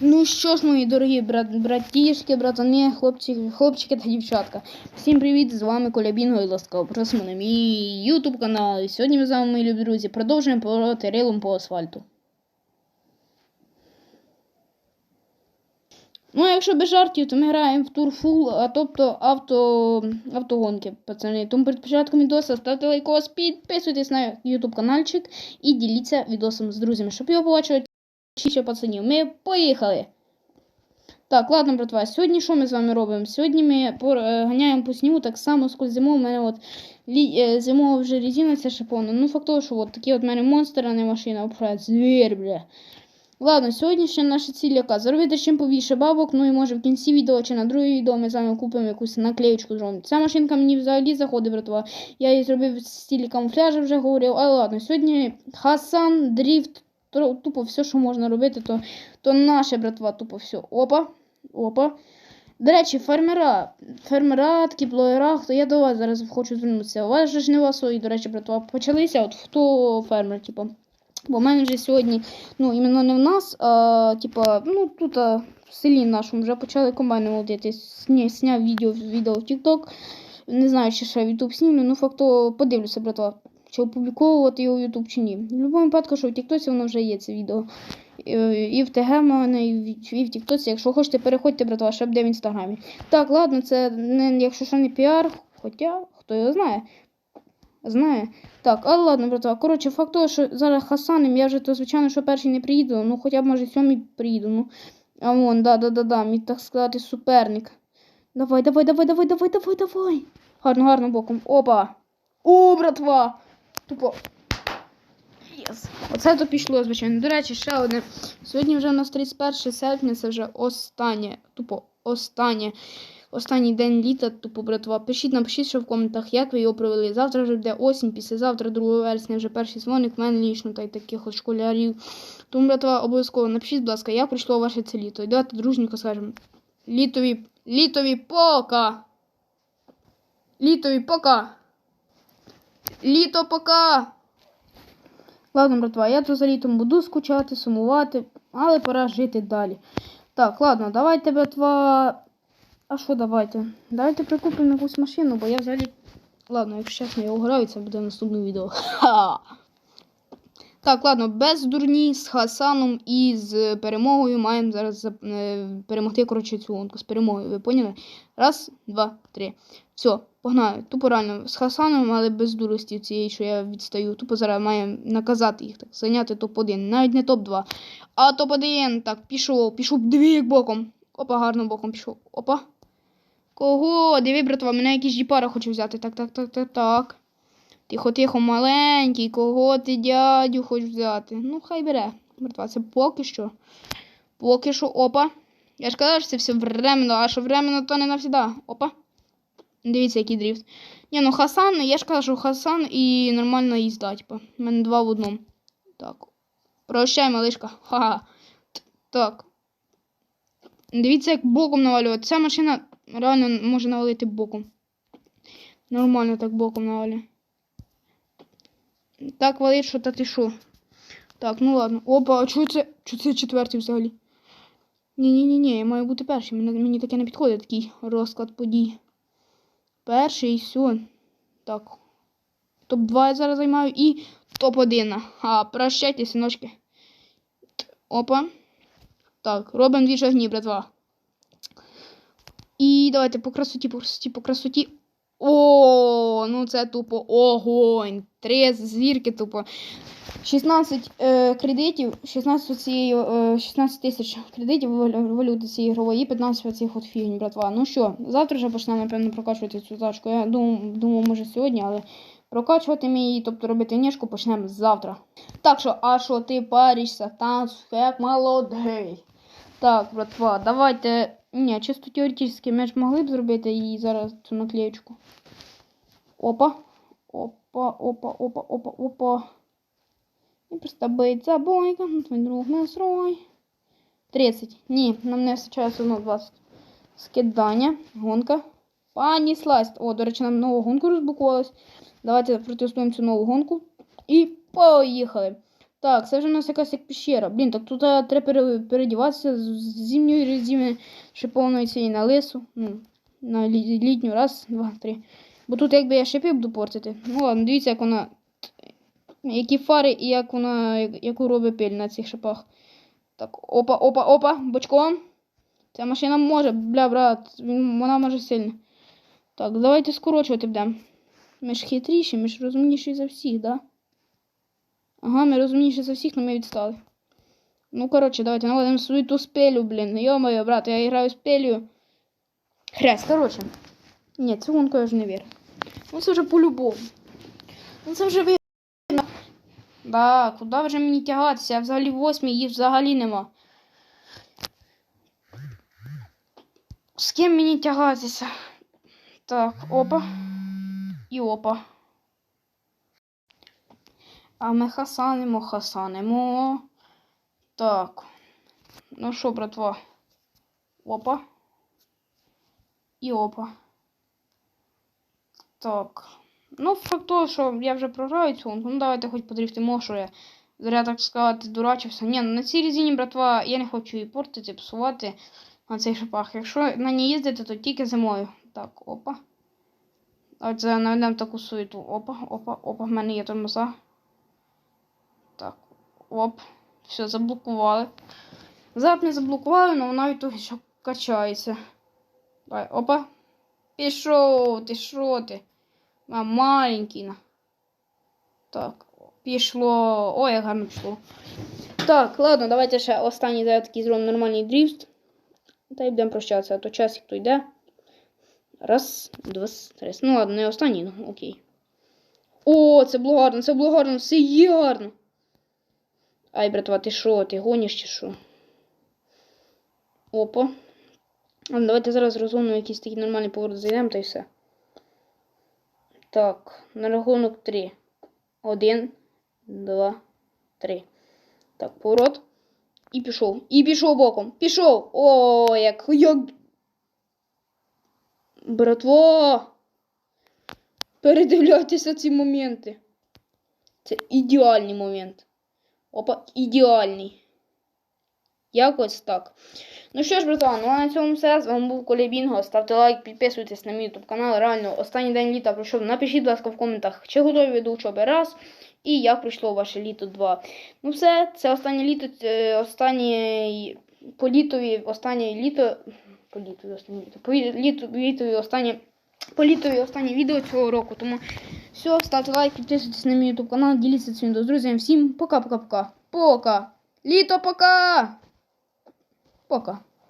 Ну що ж, мої дорогі брат, братішки, братани, хлопці, хлопчики та дівчатка. Всім привіт! З вами Коля Бінго і ласкаво просимо на мій ютуб канал. І сьогодні ми з вами, мої любі друзі, продовжуємо повороти рилом по асфальту. Ну, а якщо без жартів, то ми граємо в тур фул, а тобто авто, автогонки, пацани. Тому перед початком відоса ставте лайкос, підписуйтесь на ютуб каналчик і діліться відосом з друзями, щоб його побачили ще пацанів. Ми поїхали. Так, ладно, братва, сьогодні що ми з вами робимо? Сьогодні ми е, ганяємо по снігу так само скользимо. У мене от е, зимова вже резина ця шиповна. Ну, факт того, що от такий от в мене монстр, а не машина, обхає звір, бля. Ладно, сьогоднішня наша ціль яка? Заробити чим побільше бабок, ну і може в кінці відео чи на друге відео ми з вами купимо якусь наклеючку зробимо. Ця машинка мені взагалі заходить, братва. Я її зробив в стилі камуфляжа, вже говорив. Але ладно, сьогодні Хасан, дріфт, тупо все, що можна робити, то, то наше, братва, тупо все. Опа, опа. До речі, фермера, фермера, такі блогера, хто я до вас зараз хочу звернутися. У вас же ж не васої, до речі, братва, почалися. От хто фермер, типу. Бо в мене вже сьогодні, ну, іменно не в нас, а типа, ну, тут а, в селі нашому вже почали комбайни молотити. Сня, сняв відео, відео в TikTok. Не знаю, чи ще в YouTube знімлю, ну факто подивлюся, братва, чи опубліковувати його в YouTube чи ні. В будь-якому випадку, що в TikTok воно вже є це відео. І, в ТГ мене, і в, і в TikTok. Якщо хочете, переходьте, братва, ще буде в інстаграмі. Так, ладно, це не, якщо що не піар, хоча хто його знає. Знає. Так, але ладно, братва. Коротше, факт того, що зараз Хасанем, я вже то, звичайно, що перший не приїду, ну хоча б може сьомий приїду. Ну. А вон, да, да, да, да, мій, так сказати, суперник. Давай, давай, давай, давай, давай, давай, давай. Гарно, гарно боком. Опа. О, братва! Тупо. Єс. Оце то пішло, звичайно. До речі, ще одне. Сьогодні вже у нас 31 серпня, це вже останнє. Тупо останнє. Останній день літа, тупо братва. Пишіть, напишіть, що в коментах, як ви його провели. Завтра вже буде осінь, післязавтра, 2 вересня, вже перший дзвоник, в мене лічно, та й таких от школярів. Тому, братва, обов'язково напишіть, будь ласка, як пройшло ваше це літо. І давайте дружненько скажемо. Літові, літові пока! Літові пока! Літо пока! Ладно, братва, я то за літом буду скучати, сумувати, але пора жити далі. Так, ладно, давайте, братва. А що давайте? Давайте прикупимо якусь машину, бо я взагалі. Ладно, якщо чесно, я уграю, це буде наступне відео. Ха! Так, ладно, без дурні з Хасаном і з перемогою маємо зараз е, перемогти, коротше, цю гонку з перемогою. Ви поняли? Раз, два, три. Все, погнали. Тупо реально з Хасаном, але без дурості цієї, що я відстаю. Тупо зараз маємо наказати їх, так, зайняти топ-1. Навіть не топ-2. А топ-1. Так, пішов, пішов, як боком. Опа, гарно боком пішов. Опа. Кого? Диви, братва, мене якийсь жіпара хоче взяти. Так, так, так, так, так. Тихо, тихо, маленький, кого ти дядю хочеш взяти? Ну, хай бере. Братва, це поки що. Поки що, опа. Я ж казав, що це все временно, а що временно, то не навсіда. Опа. Дивіться, який дріфт. Ні, ну Хасан, я ж кажу, що Хасан і нормальна їзда, типа. У мене два в одному. Так. Прощай, малишка. Ха-ха. Так. Дивіться, як боком навалює. Ця машина реально може навалити боком. Нормально так боком навалює. Так валить, що та ти що. Так, ну ладно. Опа, а чого це? Чого це четвертий взагалі? Ні-ні-ні, я маю бути першим. Мені, мені таке не підходить, такий розклад подій. Перший все. Так. Топ-2 я зараз займаю і топ-1. А, прощайте, синочки. Опа. Так, робимо дві шагні, братва. І давайте по красоті, по красоті, по красоті. О, ну це тупо огонь. Три зірки тупо. 16 е, кредитів, 16 цієї, е, 16 тисяч кредитів валюти цієї ігрової, 15 оцих от фігень, братва. Ну що, завтра вже почнемо, напевно, прокачувати цю тачку. Я думав, думав, може сьогодні, але прокачувати ми її, тобто робити ніжку, почнемо завтра. Так що, а що ти паришся, танц, як молодий. Так, братва, давайте. Ні, чисто теоретично ми ж могли б зробити її зараз цю наклеєчку. Опа. Опа, опа, опа, опа, опа. І просто биться бойка, твій друг настрой. 30. Ні, нам не вистачає одно 20. Скидання, гонка. Понеслась. О, до речі, нам нову гонку розблокувалась. Давайте протестуємо цю нову гонку. І поїхали. Так, це вже у нас якась як пещера. Блін, так тут а, треба пере- передіватися з зимньої резини ще повної цієї на лису. Ну, на літню. Раз, два, три. Бо тут якби я шипи буду портити. Ну ладно, дивіться, як вона. Які фари і як вона, яку робить пиль на цих шипах. Так, опа, опа, опа, бочком. Ця машина може, бля, брат, вона може сильно. Так, давайте скорочувати будемо. Ми ж хитріші, ми ж розумніші за всіх, да? Ага, ми розумніші за всіх, але ми відстали. Ну, коротше, давайте наводимо свою ту спелю, блін. Йо-моє, брат, я граю з пелью. Хрест, коротше. Ні, цю гонку я вже не вірю. Ну це вже по-любому. Ну це вже ви. Да, куди вже мені тягатися? Я взагалі восьмій, їх взагалі нема. З ким мені тягатися? Так, опа. І опа. А ми хасанимо, хасанимо. Так. Ну що, братва? Опа. І опа. Так. Ну, факт того, що я вже програю цю гонку. Ну, давайте хоч подрифтимо, що я зря, так сказати, дурачився. Ні, ну, на цій резині, братва, я не хочу її портити, псувати на цих шипах. Якщо на ній їздити, то тільки зимою. Так, опа. Давайте наведемо таку суету. Опа, опа, опа, в мене є тормоза. Так, оп. Все, заблокували. Зап не заблокували, але вона того, що качається. Давай, опа. Пішов, ти що ти? А, маленький. Так, пішло. Ой, як гарно пішло. Так, ладно, давайте ще останній такий зробимо нормальний дріфт. Та й будемо прощатися, а то час хто йде. Раз, два, три. Ну ладно, не останній, ну окей. О, це було гарно, це було гарно, все є гарно. Ай, братва, ти що, ти гониш чи що? Опа. Давайте зараз розгонимо якийсь такий нормальний поворот зайдемо та й все. Так, на рахунок 3. Один, два, три. Так, поворот. І пішов. І пішов боком. Пішов. О, як. як... Братво. Передивляйтеся ці моменти. Це ідеальний момент. Опа, ідеальний. Якось так. Ну що ж, братан, ну а на цьому все. З вами був Коля Бінго. Ставте лайк, підписуйтесь на мій YouTube канал. Реально, останній день літа пройшов. Напишіть, будь ласка, в коментах, чи готові до учоби раз. І як пройшло ваше літо 2. Ну все, це останнє літо, е, останнє по літові, останнє літо. По літові, останнє літо. По літові, останнє. По літові останнє відео цього року. Тому все, ставте лайк, підписуйтесь на мій YouTube канал, діліться цим відео з. Всім пока-пока-пока. Пока. Літо пока! Пока.